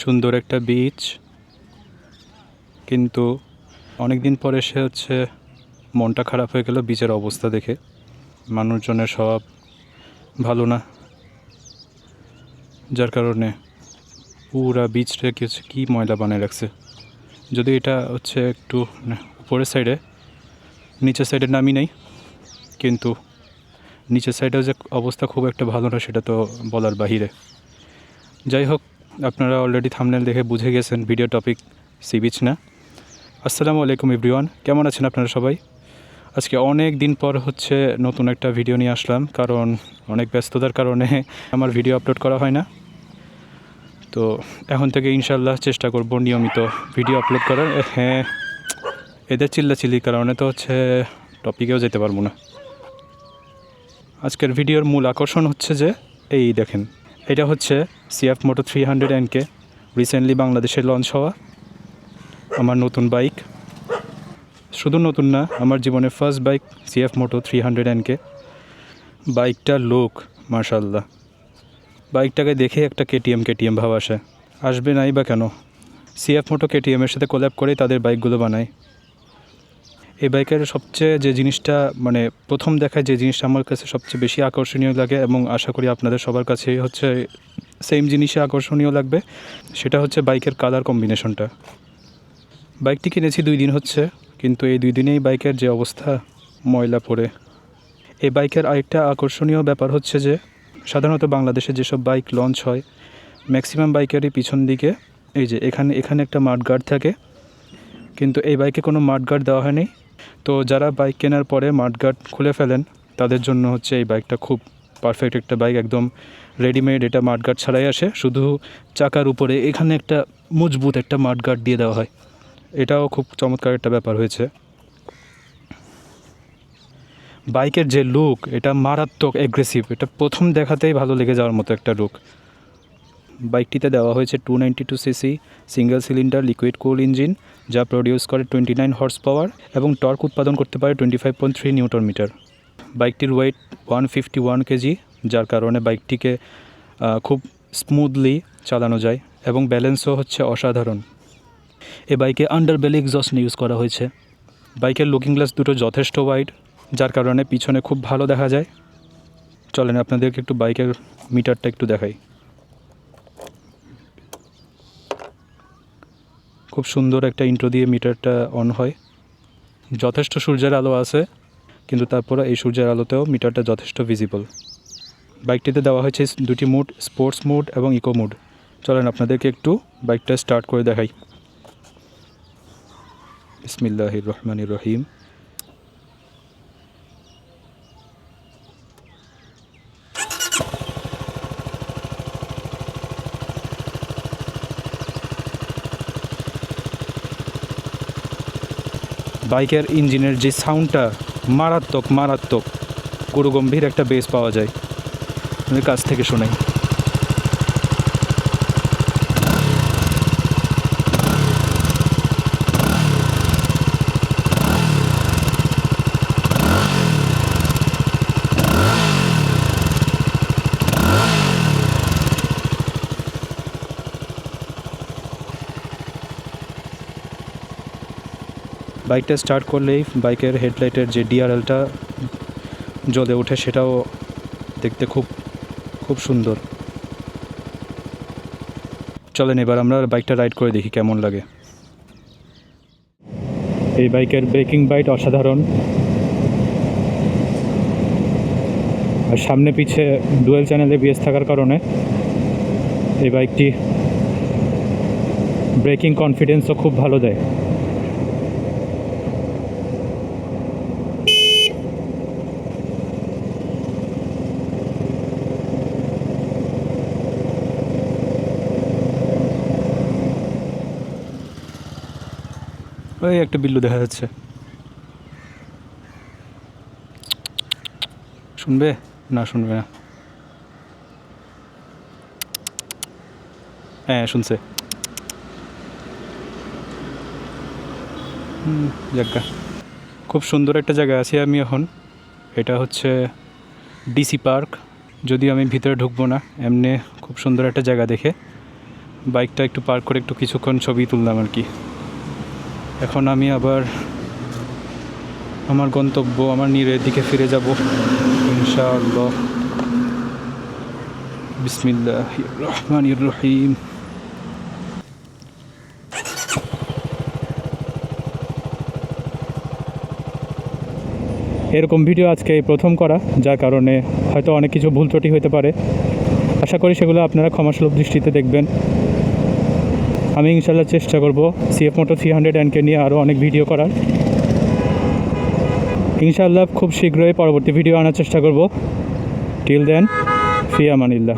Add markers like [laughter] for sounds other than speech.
সুন্দর একটা বিচ কিন্তু অনেক দিন পরে সে হচ্ছে মনটা খারাপ হয়ে গেল বিচের অবস্থা দেখে। মানুষজনের স্বভাব ভালো না। যার কারণে পুরা বিচটা কিছু কী ময়লা বানিয়ে রাখছে। যদি এটা হচ্ছে একটু মানে উপরের সাইডে নিচের সাইডে নামি নাই, কিন্তু নিচের সাইডেও যে অবস্থা খুব একটা ভালো না সেটা তো বলার বাহিরে। যাই হোক আপনারা অলরেডি থামনেল দেখে বুঝে গেছেন ভিডিও টপিক সি বিচ না আসসালামু আলাইকুম এভরিওয়ান কেমন আছেন আপনারা সবাই? আজকে অনেক দিন পর হচ্ছে নতুন একটা ভিডিও নিয়ে আসলাম, কারণ অনেক ব্যস্ততার কারণে [laughs] আমার ভিডিও আপলোড করা হয় না। তো এখন থেকে ইনশাল্লাহ চেষ্টা করব নিয়মিত ভিডিও আপলোড করার। হ্যাঁ এদের চিল্লাচিল্লির কারণে তো হচ্ছে টপিকেও যেতে পারব না। আজকের ভিডিওর মূল আকর্ষণ হচ্ছে যে, এই দেখেন, এটা হচ্ছে CF moto three hundred NK recently বাংলাদেশে লঞ্চ হওয়া আমার নতুন বাইক শুধু নতুন না, আমার জীবনের first bike CF moto three hundred NK বাইকটার লোক মার্শাল্লাহ বাইকটাকে দেখে একটা কেটিএম কেটিএম ভাব আসে। আসবে নাই বা কেন? সিএফ মোটো কেটিএমের সাথে কোল্যাব করেই তাদের বাইকগুলো বানায়। এই বাইকের সবচেয়ে যে জিনিসটা মানে প্রথম দেখায় যে জিনিসটা আমার কাছে সবচেয়ে বেশি আকর্ষণীয় লাগে এবং আশা করি আপনাদের সবার কাছেই হচ্ছে সেম জিনিসে আকর্ষণীয় লাগবে। সেটা হচ্ছে বাইকের কালার কম্বিনেশনটা বাইকটি কিনেছি দুই দিন হচ্ছে, কিন্তু এই দুই দিনেই বাইকের যে অবস্থা, ময়লা পড়ে। এই বাইকের আরেকটা আকর্ষণীয় ব্যাপার হচ্ছে যে, সাধারণত বাংলাদেশে যেসব বাইক লঞ্চ হয় ম্যাক্সিমাম বাইকেরই পিছন দিকে, এই যে এখানে এখানে একটা মাঠগার্ড থাকে, কিন্তু এই বাইকে কোনো মাঠগার্ড দেওয়া হয়নি। তো যারা বাইক কেনার পরে মাঠগার্ড খুলে ফেলেন, তাদের জন্য হচ্ছে এই বাইকটা খুব পারফেক্ট একটা বাইক একদম রেডিমেড এটা মাঠগার্ড ছাড়াই আসে। শুধু চাকার উপরে এখানে একটা মজবুত একটা মাঠগার্ড দিয়ে দেওয়া হয়। এটাও খুব চমৎকার একটা ব্যাপার হয়েছে। বাইকের যে লুক এটা মারাত্মক অ্যাগ্রেসিভ এটা প্রথম দেখাতেই ভালো লেগে যাওয়ার মতো একটা লুক বাইকটিতে দেওয়া হয়েছে two ninety two CC single cylinder liquid cool engine যা প্রডিউস করে টোয়েন্টি নাইন হর্স পাওয়ার এবং টর্ক উৎপাদন করতে পারে twenty five point three newton metre বাইকটির weight one fifty one KG যার কারণে বাইকটিকে খুব স্মুথলি চালানো যায় এবং ব্যালেন্সও হচ্ছে অসাধারণ। এ বাইকে আন্ডার বেলি এক্সস্ট ইউজ করা হয়েছে। বাইকের লুকিং গ্লাস দুটো যথেষ্ট ওয়াইড যার কারণে পিছনে খুব ভালো দেখা যায়। চলেন আপনাদেরকে একটু বাইকের মিটারটা একটু দেখাই। খুব সুন্দর একটা ইন্ট্রো দিয়ে মিটারটা অন হয়। যথেষ্ট সূর্যের আলো আছে, কিন্তু তারপরে এই সূর্যের আলোতেও মিটারটা যথেষ্ট ভিজিবল বাইকটিতে দেওয়া হয়েছে দুটি মুড স্পোর্টস মুড এবং ইকো মুড চলেন আপনাদেরকে একটু বাইকটা স্টার্ট করে দেখাই। বিসমিল্লাহ রহমান রহিম বাইকের ইঞ্জিনের যে সাউন্ডটা মারাত্মক মারাত্মক, গুরুগম্ভীর একটা বেস পাওয়া যায়। আমি কাছ থেকে শোনাই। বাইকটা স্টার্ট করলেই বাইকের হেডলাইটের যে ডিআরএলটা জ্বলে ওঠে, সেটাও দেখতে খুব খুব সুন্দর। চলেন এবার আমরা বাইকটা রাইড করে দেখি কেমন লাগে। এই বাইকের ব্রেকিং বাইট অসাধারণ। আর সামনে পিছে ডুয়েল চ্যানেলে বিএস থাকার কারণে এই বাইকটি ব্রেকিং কনফিডেন্সও খুব ভালো দেয়। ওই একটা বিল্লু দেখা যাচ্ছে। শুনবে? না শুনবে না। হ্যাঁ শুনছে। যাজ্ঞা খুব সুন্দর একটা জায়গা আছি আমি এখন। এটা হচ্ছে ডিসি পার্ক। যদিও আমি ভিতরে ঢুকবো না, এমনি খুব সুন্দর একটা জায়গা দেখে। বাইকটা একটু পার্ক করে একটু কিছুক্ষণ ছবি তুললাম আর কি। এখন আমি আবার আমার গন্তব্য, আমার নীরের দিকে ফিরে যাব, ইনশাআল্লাহ। বিসমিল্লাহ রহমান রহিম। এরকম ভিডিও আজকে এই প্রথম করা, যার কারণে হয়তো অনেক কিছু ভুল ত্রুটি হতে পারে। আশা করি সেগুলো আপনারা ক্ষমাসুলভ দৃষ্টিতে দেখবেন। আমি ইনশাল্লাহ চেষ্টা করব CF moto three hundred NK নিয়ে আরও অনেক ভিডিও করার। ইনশাল্লাহ খুব শীঘ্রই পরবর্তী ভিডিও আনার চেষ্টা করব। টিল দেন ফিয়া আমানিল্লাহ